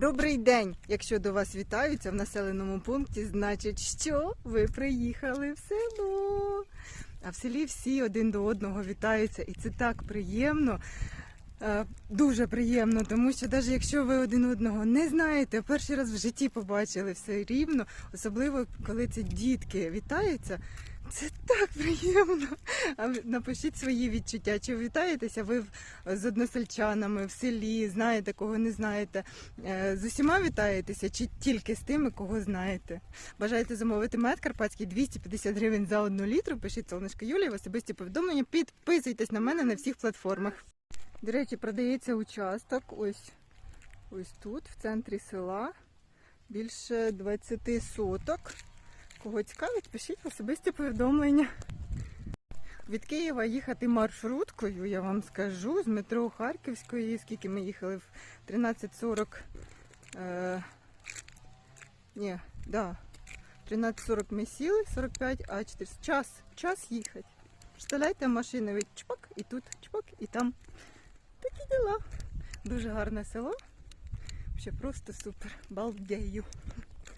Добрий день! Якщо до вас вітаються в населеному пункті, значить, що ви приїхали в село. А в селі всі один до одного вітаються, і це так приємно. Е, Дуже приємно, тому що навіть якщо ви один одного не знаєте, перший раз в житті побачили все рівно, особливо коли це дітки вітаються, це так приємно. А напишіть свої відчуття. Чи вітаєтеся ви з односельчанами в селі, знаєте, кого не знаєте? Е, З усіма вітаєтеся чи тільки з тими, кого знаєте? Бажаєте замовити мед карпатський 250 гривень за одну літру? Пишіть сонечко Юлія в особисті повідомлення. Підписуйтесь на мене на всіх платформах. До речі, продається участок ось, ось тут, в центрі села. Більше 20 соток. Кого цікавить, пишіть особисті повідомлення. Від Києва їхати маршруткою, я вам скажу, з метро Харківської, скільки ми їхали в 13.40. Е, ні, да. 13.40 ми сіли, 45, а 4 час, час їхати. Представляєте, машини від чпок, і тут чпок, і там. Такі діла. Дуже гарне село. Ще просто супер. Балдею.